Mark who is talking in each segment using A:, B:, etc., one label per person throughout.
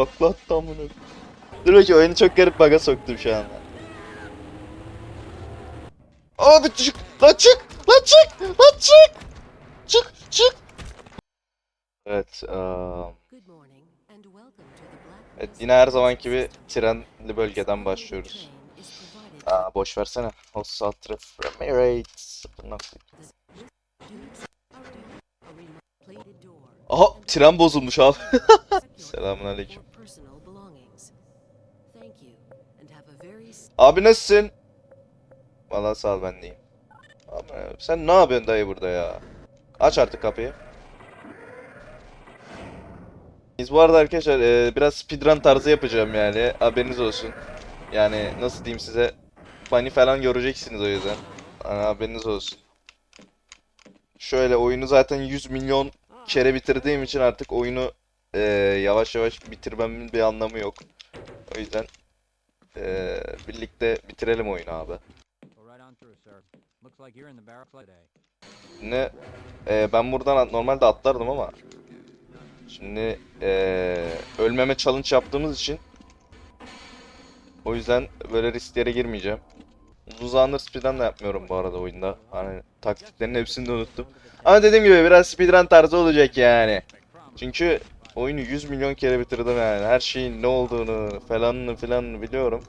A: Takla attı amına. Dur bakayım oyunu çok garip bug'a soktum şu anda. Abi çık! Lan çık! Lan çık! Lan çık! Çık! Çık! Evet, um, evet yine her zamanki gibi trenli bölgeden başlıyoruz. Aa boş versene. O Saltraf Emirates. Aha tren bozulmuş abi. Selamünaleyküm. Abi nasılsın? Valla sağ ol ben deyim. Abi sen ne yapıyorsun dayı burada ya? Aç artık kapıyı. Biz bu arada arkadaşlar e, biraz speedrun tarzı yapacağım yani. Haberiniz olsun. Yani nasıl diyeyim size. Funny falan göreceksiniz o yüzden. Yani haberiniz olsun. Şöyle oyunu zaten 100 milyon kere bitirdiğim için artık oyunu e, yavaş yavaş bitirmemin bir anlamı yok. O yüzden e, birlikte bitirelim oyunu abi. Ne? e, ben buradan normalde atlardım ama şimdi e, ölmeme challenge yaptığımız için o yüzden böyle risklere girmeyeceğim. Uzun zamandır speedrun da yapmıyorum bu arada oyunda. Hani taktiklerin hepsini de unuttum. Ama dediğim gibi biraz speedrun tarzı olacak yani. Çünkü oyunu 100 milyon kere bitirdim yani. Her şeyin ne olduğunu falanını filanını biliyorum.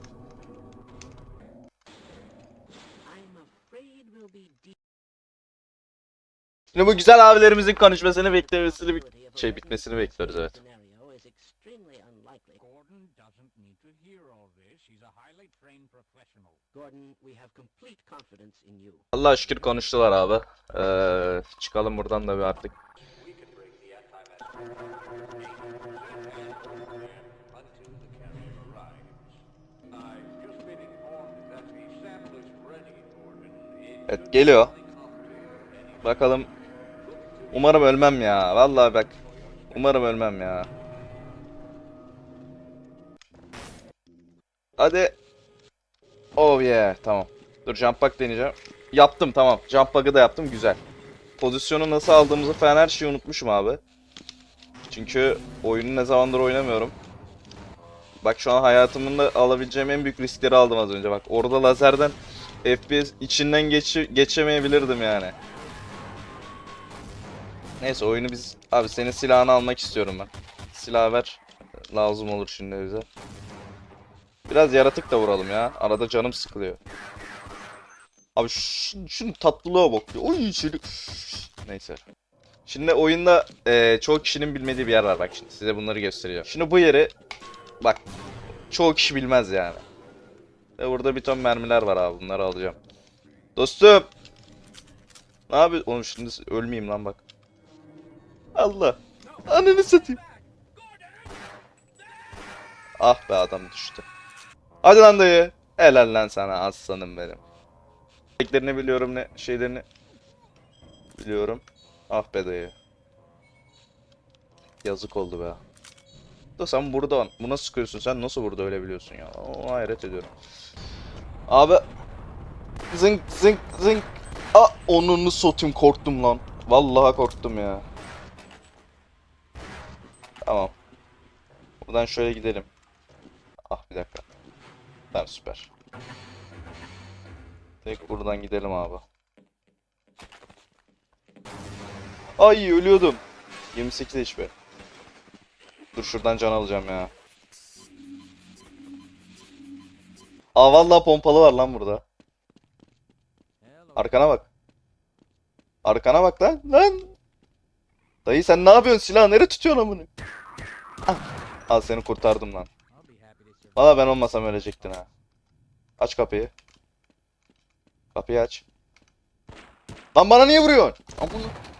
A: Şimdi bu güzel abilerimizin konuşmasını beklemesini bek- şey bitmesini bekliyoruz evet.
B: Gordon doesn't need to hear all this. He's a highly trained professional.
C: Gordon, we have complete confidence in you.
A: Allah şükür konuştular abi. Ee, çıkalım buradan da bir artık. Evet geliyor. Bakalım. Umarım ölmem ya. Vallahi bak. Umarım ölmem ya. Hadi. Oh yeah. Tamam. Dur jump bug deneyeceğim. Yaptım tamam. Jump bug'ı da yaptım. Güzel. Pozisyonu nasıl aldığımızı falan her şeyi unutmuşum abi. Çünkü oyunu ne zamandır oynamıyorum. Bak şu an hayatımın da alabileceğim en büyük riskleri aldım az önce. Bak orada lazerden FPS içinden geçi geçemeyebilirdim yani. Neyse oyunu biz... Abi senin silahını almak istiyorum ben. Silah ver. Lazım olur şimdi bize. Biraz yaratık da vuralım ya. Arada canım sıkılıyor. Abi şun, şunun tatlılığa bak. Oy içeri. Neyse. Şimdi oyunda eee çoğu kişinin bilmediği bir yer var bak şimdi. Size bunları göstereceğim. Şimdi bu yeri bak çoğu kişi bilmez yani. Ve burada bir ton mermiler var abi. Bunları alacağım. Dostum. Ne yapıyorsun? Oğlum şimdi ölmeyeyim lan bak. Allah. Ananı satayım. Ah be adam düştü. Hadi lan dayı. Helal lan sana aslanım benim. Teklerini biliyorum ne şeylerini biliyorum. Ah be dayı. Yazık oldu be. Da sen burada buna sıkıyorsun sen nasıl burada öyle biliyorsun ya? Ona hayret ediyorum. Abi zınk zınk zınk. Aa onunu satayım korktum lan. Vallahi korktum ya. Tamam. Buradan şöyle gidelim. Ah bir dakika. Tamam süper. Tek buradan gidelim abi. Ay ölüyordum. 28 HP. Dur şuradan can alacağım ya. Aa vallahi pompalı var lan burada. Arkana bak. Arkana bak lan. Lan. Dayı sen ne yapıyorsun? Silah nereye tutuyorsun amını? Ah. Al seni kurtardım lan. Valla ben olmasam ölecektin ha. Aç kapıyı. Kapıyı aç. Lan bana niye vuruyorsun? Amına.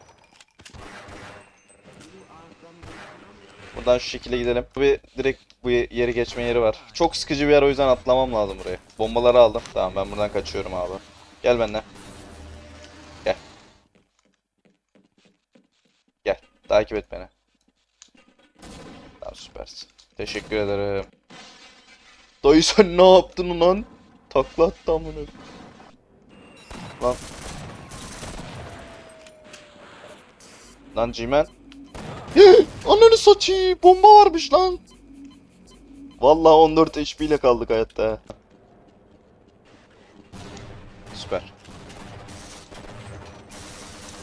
A: Buradan şu şekilde gidelim. Bir direkt bu ye- yeri geçme yeri var. Çok sıkıcı bir yer o yüzden atlamam lazım buraya. Bombaları aldım. Tamam ben buradan kaçıyorum abi. Gel benden. Gel. Gel. Takip et beni. Tamam süpersin. Teşekkür ederim. Dayı sen ne yaptın lan? Takla attı amına. Lan. Lan Cimen. Ananı satayım. Bomba varmış lan. Vallahi 14 HP ile kaldık hayatta. ha. Süper.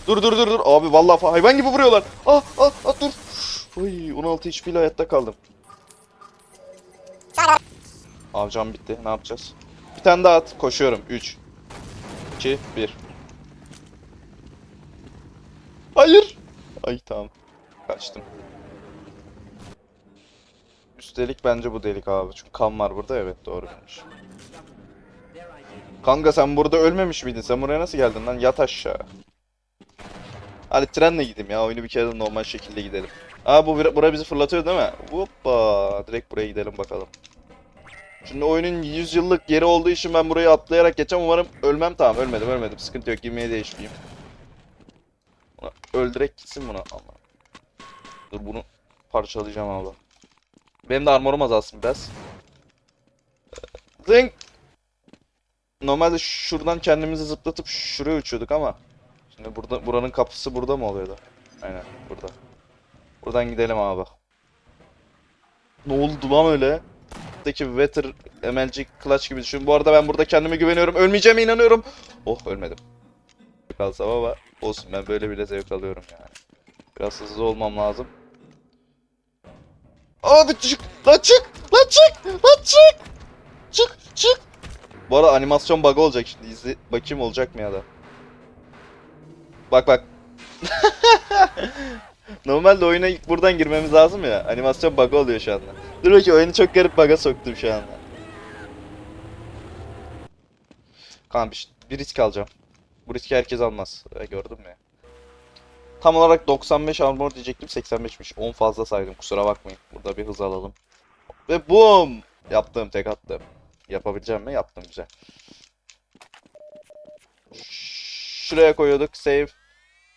A: Dur dur dur dur. Abi vallahi hayvan gibi vuruyorlar. Ah ah ah dur. Oy 16 HP ile hayatta kaldım. Abi bitti. Ne yapacağız? Bir tane daha at. Koşuyorum. 3 2 1 Hayır. Ay tamam. Kaçtım. Üstelik bence bu delik abi. Çünkü kan var burada. Evet doğruymuş. Kanka sen burada ölmemiş miydin? Sen buraya nasıl geldin lan? Yat aşağı. Hadi trenle gideyim ya. Oyunu bir kere de normal şekilde gidelim. Aa bu bura bizi fırlatıyor değil mi? Hoppa. Direkt buraya gidelim bakalım. Şimdi oyunun 100 yıllık yeri olduğu için ben burayı atlayarak geçeceğim. Umarım ölmem. Tamam ölmedim ölmedim. Sıkıntı yok. Girmeye değişmeyeyim. Öldürek gitsin buna. Ama. Dur bunu parçalayacağım abi. Benim de armorum azalsın biraz. Zing! Normalde şuradan kendimizi zıplatıp şuraya uçuyorduk ama Şimdi burada buranın kapısı burada mı oluyordu? Aynen burada. Buradan gidelim abi. Ne oldu lan öyle? Buradaki Wetter MLG Clutch gibi düşün. Bu arada ben burada kendime güveniyorum. Ölmeyeceğime inanıyorum. Oh ölmedim. Kalsam ama olsun ben böyle bile zevk alıyorum yani. Biraz hızlı olmam lazım. Abi çık! Lan çık! Lan çık! Lan çık! Çık! Çık! Bu arada animasyon bug olacak şimdi. İzle bakayım olacak mı ya da. Bak bak. Normalde oyuna ilk buradan girmemiz lazım ya. Animasyon bug oluyor şu anda. Dur bakayım oyunu çok garip bug'a soktum şu anda. Kanka bir, risk alacağım. Bu riski herkes almaz. E, gördün mü? Tam olarak 95 armor diyecektim 85'miş. 10 fazla saydım kusura bakmayın. Burada bir hız alalım. Ve boom! Yaptım tek attım. Yapabileceğim mi? Yaptım güzel. Şuraya koyuyorduk save.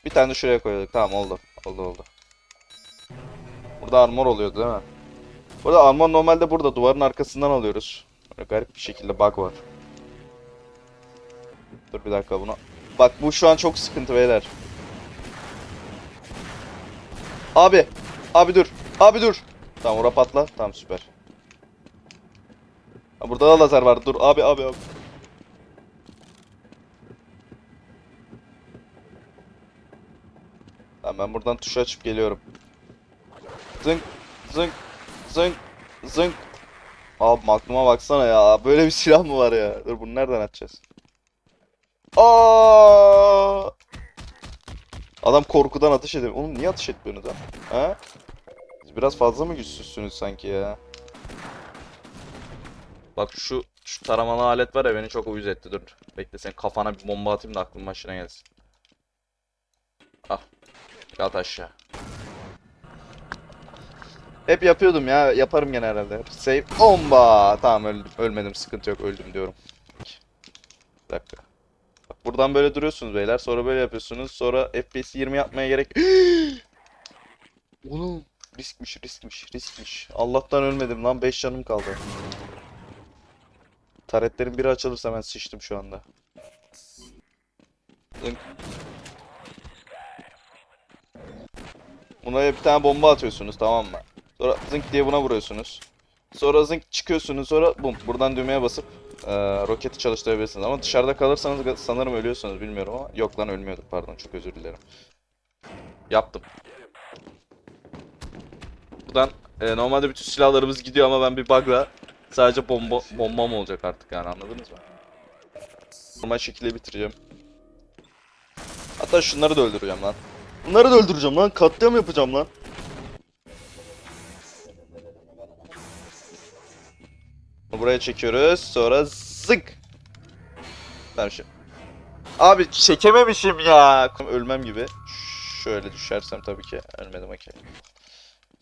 A: Bir tane de şuraya koyuyorduk. Tamam oldu. Oldu oldu. Burada armor oluyordu değil mi? Burada armor normalde burada duvarın arkasından alıyoruz. Böyle garip bir şekilde bug var. Dur bir dakika bunu. Bak bu şu an çok sıkıntı beyler. Abi. Abi dur. Abi dur. Tamam ora patla. Tamam süper. Ha, burada da lazer var. Dur abi abi abi. Tamam ben buradan tuşu açıp geliyorum. Zınk zınk zınk zınk. Abi Magnum'a baksana ya. Böyle bir silah mı var ya? Dur bunu nereden açacağız? Aa! Adam korkudan ateş ediyor. Oğlum niye ateş etmiyorsunuz ha? Ha? Siz biraz fazla mı güçsüzsünüz sanki ya? Bak şu şu taramalı alet var ya beni çok uyuz etti. Dur. Bekle sen kafana bir bomba atayım da aklın başına gelsin. Al. Yat aşağı. Hep yapıyordum ya. Yaparım gene herhalde. Save. Bomba. Tamam öldüm. Ölmedim. Sıkıntı yok. Öldüm diyorum. Bir dakika. Buradan böyle duruyorsunuz beyler. Sonra böyle yapıyorsunuz. Sonra FPS 20 yapmaya gerek... Oğlum. Riskmiş, riskmiş, riskmiş. Allah'tan ölmedim lan. 5 canım kaldı. Taretlerin biri açılırsa ben sıçtım şu anda. Buna bir tane bomba atıyorsunuz tamam mı? Sonra zınk diye buna vuruyorsunuz. Sonra zınk çıkıyorsunuz sonra bum buradan düğmeye basıp eee, roketi çalıştırabilirsiniz. Ama dışarıda kalırsanız sanırım ölüyorsunuz bilmiyorum ama yok lan ölmüyorduk pardon çok özür dilerim. Yaptım. Buradan eee, normalde bütün silahlarımız gidiyor ama ben bir bug'la sadece bomba bombam olacak artık yani anladınız mı? Normal şekilde bitireceğim. Hatta şunları da öldüreceğim lan. Bunları da öldüreceğim lan. Katliam yapacağım lan. Buraya çekiyoruz. Sonra zık. Ben şu... Abi çekememişim ya. Ölmem gibi. Şöyle düşersem tabii ki ölmedim okey.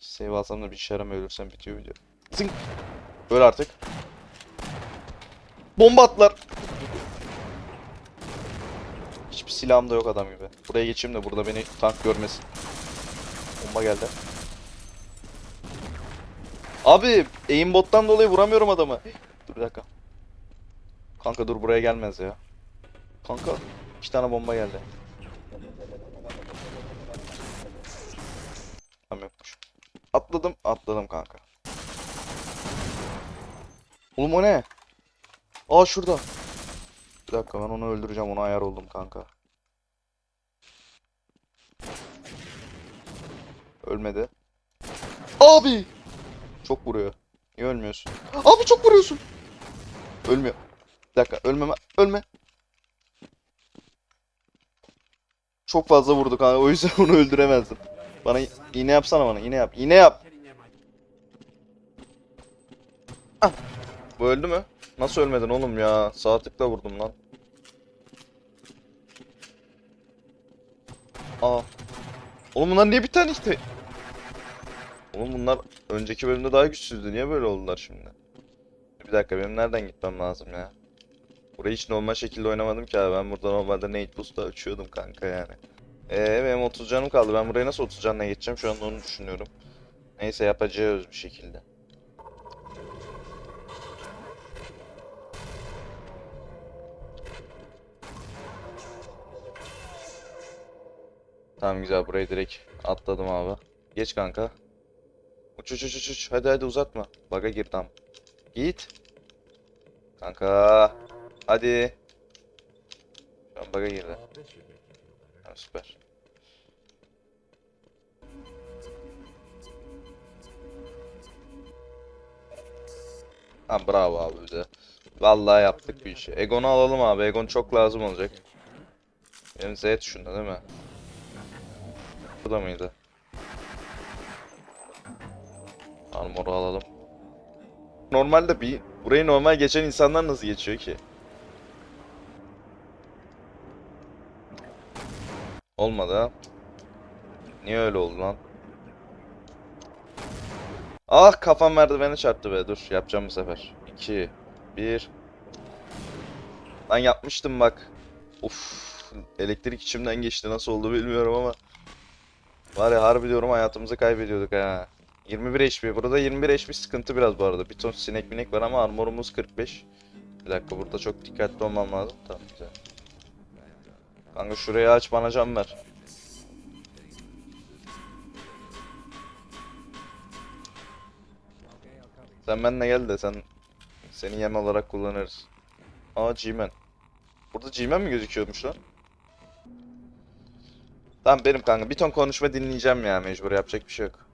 A: Save alsam da bir işe yaramıyor ölürsem bitiyor video. Zınk. Öl artık. Bomba atlar. Hiçbir silahım da yok adam gibi. Buraya geçeyim de burada beni tank görmesin. Bomba geldi. Abi aimbot'tan dolayı vuramıyorum adamı. Dur bir dakika. Kanka dur buraya gelmez ya. Kanka iki tane bomba geldi. Tamam. Atladım atladım kanka. Oğlum o ne? Aa şurada. Bir dakika ben onu öldüreceğim. Ona ayar oldum kanka. Ölmedi. Abi! Çok vuruyor. Niye ölmüyorsun? Abi çok vuruyorsun. Ölmüyor. Bir dakika ölmeme. Ölme. Çok fazla vurdu kanka. O yüzden onu öldüremezdim. Bana iğne yapsana bana. İğne yap. İğne yap. Ah. Bu öldü mü? Nasıl ölmedin oğlum ya? Sağ tıkla vurdum lan. Aa. Oğlum bunlar niye bir tane işte? Oğlum bunlar önceki bölümde daha güçsüzdü. Niye böyle oldular şimdi? Bir dakika benim nereden gitmem lazım ya? Burayı hiç normal şekilde oynamadım ki abi. Ben burada normalde Nate Boost'ta uçuyordum kanka yani. Eee benim 30 canım kaldı. Ben burayı nasıl 30 canla geçeceğim şu anda onu düşünüyorum. Neyse yapacağız bir şekilde. Tamam güzel burayı direkt atladım abi. Geç kanka. Uç uç uç uç uç. Hadi hadi uzatma. Baga gir tam. Git. Kanka. Hadi. Şu baga girdi. Ha, süper. Ha bravo abi bize. Vallahi yaptık bir işi. Egon'u alalım abi. Egon çok lazım olacak. Benim Z tuşunda değil mi? Burada mıydı? Armor'u alalım. Normalde bir burayı normal geçen insanlar nasıl geçiyor ki? Olmadı ha. Niye öyle oldu lan? Ah kafam merdivene çarptı be. Dur yapacağım bu sefer. 2 1 Lan yapmıştım bak. Uf elektrik içimden geçti. Nasıl oldu bilmiyorum ama. Var ya harbi diyorum hayatımızı kaybediyorduk ha. 21 HP. Burada 21 HP sıkıntı biraz bu arada. Bir ton sinek minek var ama armorumuz 45. Bir dakika burada çok dikkatli olmam lazım. Tamam güzel. Kanka şurayı aç bana can ver. Sen benimle gel de sen seni yem olarak kullanırız. Aa G-Man. Burada G-Man mi gözüküyormuş lan? Tamam benim kanka. Bir ton konuşma dinleyeceğim ya mecbur yapacak bir şey yok.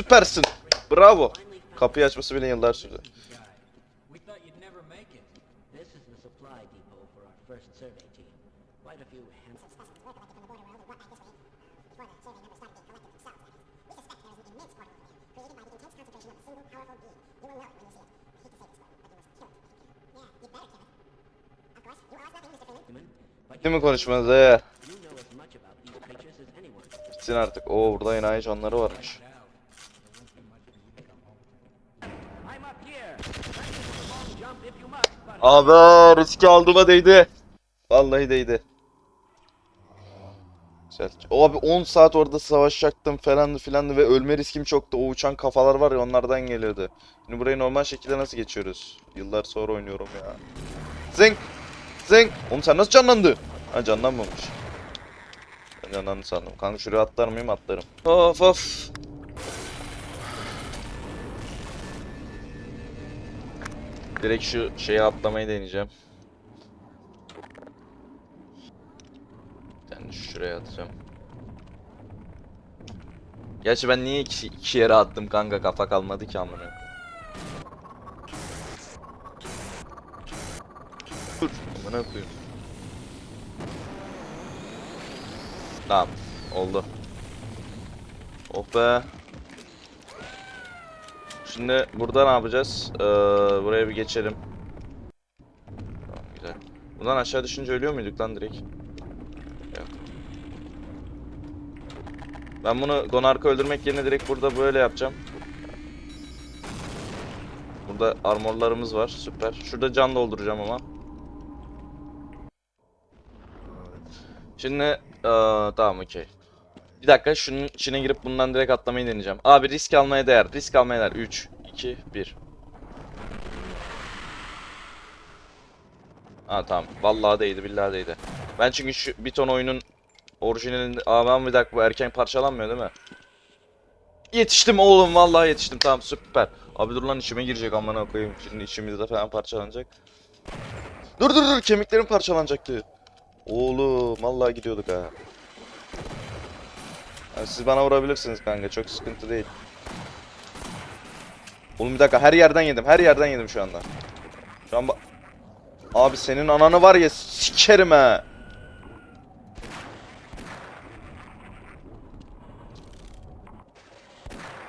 A: Süpersin. Bravo. Kapıyı açması bile yıllar sürdü. Değil mi konuşmanız
C: anyone.
A: Bitsin artık. Oo burada enayi canları varmış. Abi riski aldığıma değdi. Vallahi değdi. Güzel. O abi 10 saat orada savaşacaktım falandı filandı ve ölme riskim çoktu. O uçan kafalar var ya onlardan geliyordu. Şimdi burayı normal şekilde nasıl geçiyoruz? Yıllar sonra oynuyorum ya. Zing! Zing! Oğlum sen nasıl canlandın? Ha canlanmamış. Ben canlandı sandım. Kanka şuraya atlar mıyım? Atlarım. Of of. Direkt şu şeye atlamayı deneyeceğim. Yani şuraya atacağım. Gerçi ben niye iki, iki yere attım kanka kafa kalmadı ki amına. Dur amına koyayım. Tamam oldu. Oh be. Şimdi burada ne yapacağız? Ee, buraya bir geçelim. Tamam güzel. Buradan aşağı düşünce ölüyor muyduk lan direkt? Yok. Ben bunu Gonark'ı öldürmek yerine direkt burada böyle yapacağım. Burada armorlarımız var. Süper. Şurada can dolduracağım ama. Şimdi ee, tamam okey. Bir dakika şunun içine girip bundan direkt atlamayı deneyeceğim. Abi risk almaya değer. Risk almaya değer. 3, 2, 1. Ha tamam. Vallahi değdi billahi değdi. Ben çünkü şu bir ton oyunun Orijinalinde... Aa ben bir dakika bu erken parçalanmıyor değil mi? Yetiştim oğlum vallahi yetiştim tamam süper. Abi dur lan içime girecek amına koyayım. Şimdi içimizde falan parçalanacak. Dur dur dur kemiklerim parçalanacaktı. Oğlum vallahi gidiyorduk ha. Ya siz bana vurabilirsiniz kanka çok sıkıntı değil. Oğlum bir dakika her yerden yedim her yerden yedim şu anda. Şu an Abi senin ananı var ya sikerim ha.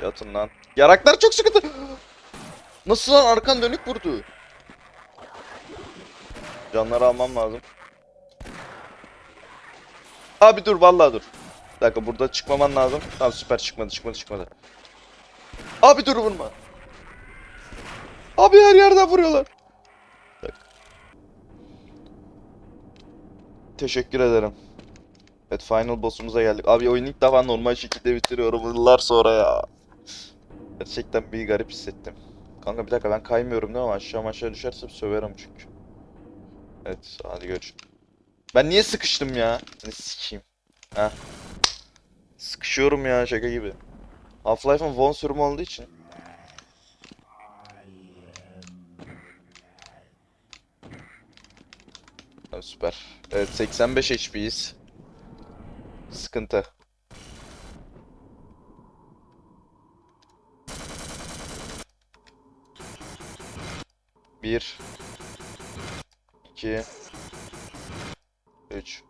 A: Yatın lan. Yaraklar çok sıkıntı. Nasıl lan arkan dönük vurdu. Canları almam lazım. Abi dur vallahi dur. Bir dakika burada çıkmaman lazım. Tamam süper çıkmadı çıkmadı çıkmadı. Abi dur vurma. Abi her yerden vuruyorlar. Teşekkür ederim. Evet final boss'umuza geldik. Abi oyunu ilk defa normal şekilde bitiriyorum yıllar sonra ya. Gerçekten bir garip hissettim. Kanka bir dakika ben kaymıyorum değil mi? Aşağı aşağı düşersem söverim çünkü. Evet hadi görüşürüz. Ben niye sıkıştım ya? Ne sikeyim. Heh. Sıkışıyorum ya şaka gibi. Half-Life'ın Von sürümü olduğu için. Evet, süper. Evet 85 HP'yiz. Sıkıntı. Bir. iki, Üç.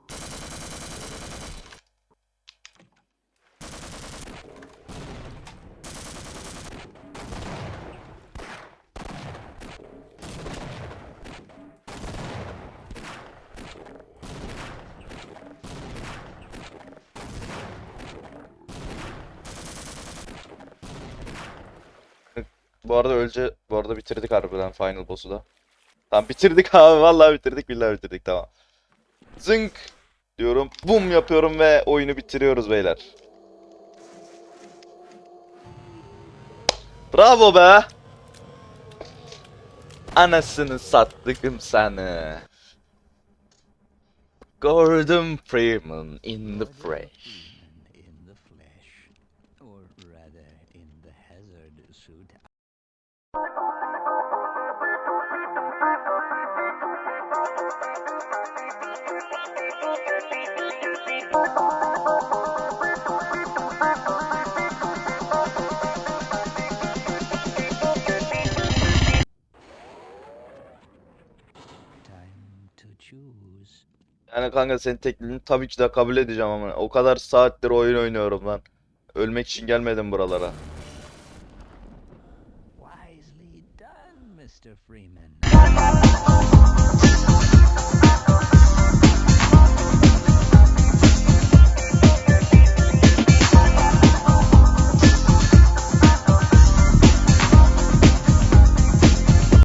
A: Bu arada ölce bu arada bitirdik harbiden final boss'u da. Tamam bitirdik abi vallahi bitirdik billahi bitirdik tamam. Zınk diyorum. Bum yapıyorum ve oyunu bitiriyoruz beyler. Bravo be. Anasını sattıkım seni. Gordon Freeman in the flesh. Yani kanka senin teklifini tabii ki de kabul edeceğim ama o kadar saattir oyun oynuyorum lan. Ölmek için gelmedim buralara.
C: Wisely done, Mr. Freeman.